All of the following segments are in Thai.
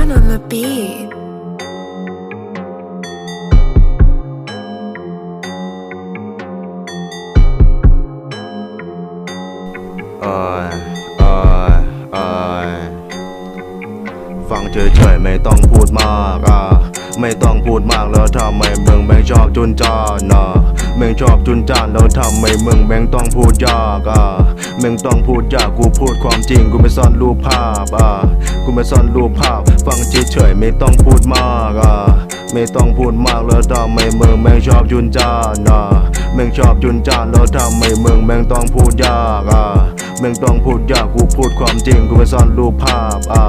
Sean on the beat. เออยเอฟังเฉยๆไม่ต้องพูดมากอะไม่ต้องพูดมากแล้วทำไมมึงแม่ชอบจุนจานอ่ แม่งชอบจุนจานแล้วทำไมมึงแม่งต้องพูดยากอะมึงต้องพูดยากกูพูดความจริงกูไม่ซ่อนรูปภาพอะกูไม่ซ่อนรูปภาพ ฟังเฉยๆไม่ต้องพูดมากอะไม่ต้องพูดมากแล้วทำไมมึงแม่งชอบจุนจานอะมึงชอบจุนจานแล้วทำไมมึงแม่งต้องพูดยากอะ มึงต้องพูดยากกูพูดความจริงกูไม่ซ่อนรูปภาพอ่า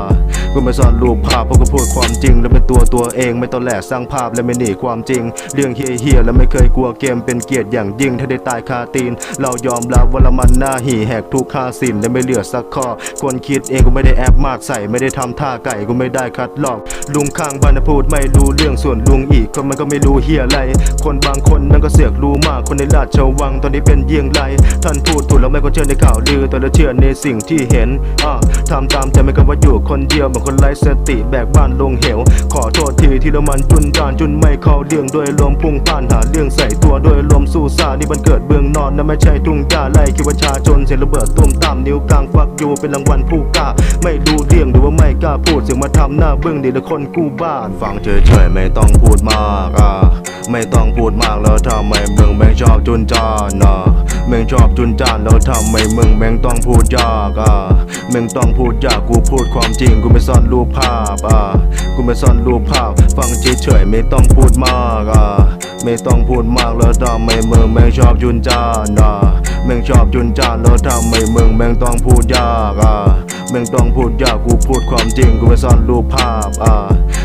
กูไม่ซ่อนรูปภาพเพราะกูพูดความจริง แล้วเป็นตัวตัวเองไม่ต้องแหลกสร้างภาพและไม่หนีความจริง เรื่องเฮียเฮียๆและไม่เคยกลัวเกมเป็นเกียรติอย่างยิ่งถ้าได้ตายคาตีน เรายอมรับว่าละมันหน้าหีแหกทุกค่าสินและไม่เหลือสักข้อคนคิดเองกูไม่ได้แอบมากใส่ไม่ได้ทำท่าไก่กูไม่ได้คัดลอก ลุงข้างบ้านพูดไม่รู้เรื่องส่วนลุงอีกคนมันก็ไม่รู้เฮียอะไร คนบางคนมันก็เสือกรู้มากคนในราชวังตอนนี้เป็นเยี่ยงไรท่านพูดถูกแล้วไม่ควรเชื่อในข่าวลือแต่และเชื่อในสิ่งที่เห็นอ่าทำตามใจไม่ก็ว่าอยู่คนเดียวบางคนไร้สติแบกบ้านลงเหว ขอโทษทีที่ละมันจุนจานจุนไม่เข้าเรื่องด้วยลมพุ่งพ่านหาเรื่องใส่ตัวด้วยลมสู้ซานี่มันเกิดเบื้องนอนนะไม่ใช่ทุ่งหญ้าไล่คิดว่าชาชนเสียงระเบิดตุ้มตามนิ้วกลางฟักอยู่เป็นรางวัลผู้กล้า ไม่รู้เรื่องหรือว่าไม่กล้าพูดเสียงมาทำหน้าเบื้องดีละคนกู้บ้าน ฟังเฉยๆไม่ต้องพูดมากอะ ไม่ต้องพูดมากแล้วทำไมมึงแม่งชอบจุนจานอะมึงชอบจุนจานแล้วทำไมมึงแม่งต้องพูดยากอะมึงต้องพูดยากกูพูดความจริงกูไม่ซ่อนรูปภาพอะกูไม่ซ่อนรูปภาพ ฟังเฉยๆไม่ต้องพูดมากอะไม่ต้องพูดมากแล้วทำไมมึงแม่งชอบจุนจานอะมึงชอบจุนจานแล้วทำไมมึงแม่งต้องพูดยากอะ มึงต้องพูดยากกูพูดความจริงกูไม่ซ่อนรูปภาพอะ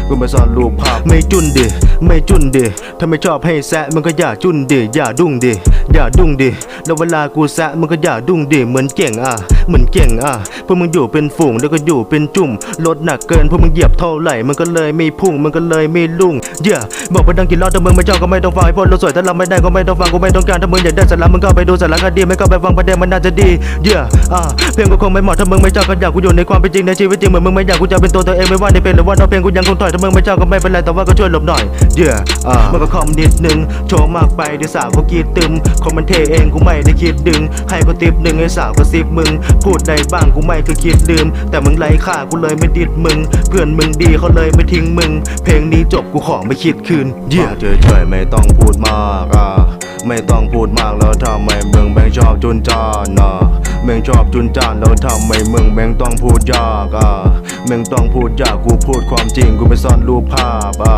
กูไม่ซ่อนรูปภาพไม่จุนดิไม่จุนดิถ้าไม่ชอบให้แซะมันก็อย่าจุนดิอย่าดุ้งดิอย่าดุ้งดิแล้วเวลากูแซะมันก็อย่าดุ้งดิเหมือนเก่งอะเหมือนเก่งอะพวกมึงอยู่เป็นฝูงแล้วก็อยู่เป็นจุ่มรถหนักเกินพวกมึงเหยียบเท่าไหร่มันก็เลยไม่พุ่งมันก็เลยไม่ลุ่งเย่บอกไปดังกี่รอบถ้ามึงไม่ชอบก็ไม่ต้องฟังไอ้พวกเราสวยถ้าเราไม่ได้ก็ไม่ต้องฟังกูไม่ต้องการถ้ามึงอยากได้สาระมึงก็ไปดูสารคดีไม่ก็ไปฟังประเด็นมันน่าจะดีเย่อะเพลงก็คงไม่เหมาะถ้ามึงไม่ชอบก็อยากกูอยู่ในความเป็นจริงในชีวิตจริงเหมือนมึงไม่อยากกูจะเป็นตัวตัวเองไม่ว่าในเป็นหรือว่านอกเพลงกูยังคงถอยถ้ามึงไม่ชอบก็ไม่เป็นไรแต่ว่าก็ช่วยหลบหน่อยเย่อะมันก็คอมนิดนึงโชว์มากไปเดี๋ยวสาวก็กรีดตึมคนมันเทเองกูไม่ได้คิดดึงให้ก็ติปหนึ่งไอ้สาวก็ซิบมึง พูดได้บ้างกูไม่เคยคิดลืม แต่มึงไร้ค่ากูเลยไม่ดิดมึง เพื่อนมึงดีเขาเลยไม่ทิ้งมึง เพลงนี้จบกูขอไม่คิดคืนเย่เฉยๆไม่ต้องพูดมากอะไม่ต้องพูดมากแล้วทำไมมึงแม่งชอบจุนจานอะ มึงชอบจุนจานแล้วทำไมมึงแม่งต้องพูดยากอะมึงต้องพูดยากกูพูดความจริงกูไม่ซ่อนรูปภาพอะ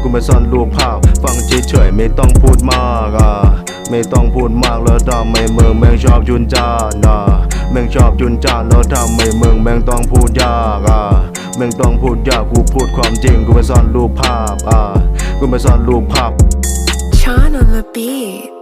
กูไม่ซ่อนรูปภาพ ฟังเฉยๆไม่ต้องพูดมากอะไม่ต้องพูดมากแล้วทำไมมึงแม่งชอบจุนจานอะมึงชอบจุนจานแล้วทำไมมึงแม่งต้องพูดยากอะมึงต้องพูดยากกูพูดความจริงกูไม่ซ่อนรูปภาพอะกูไม่ซ่อนรูปภาพ Sean on the beat.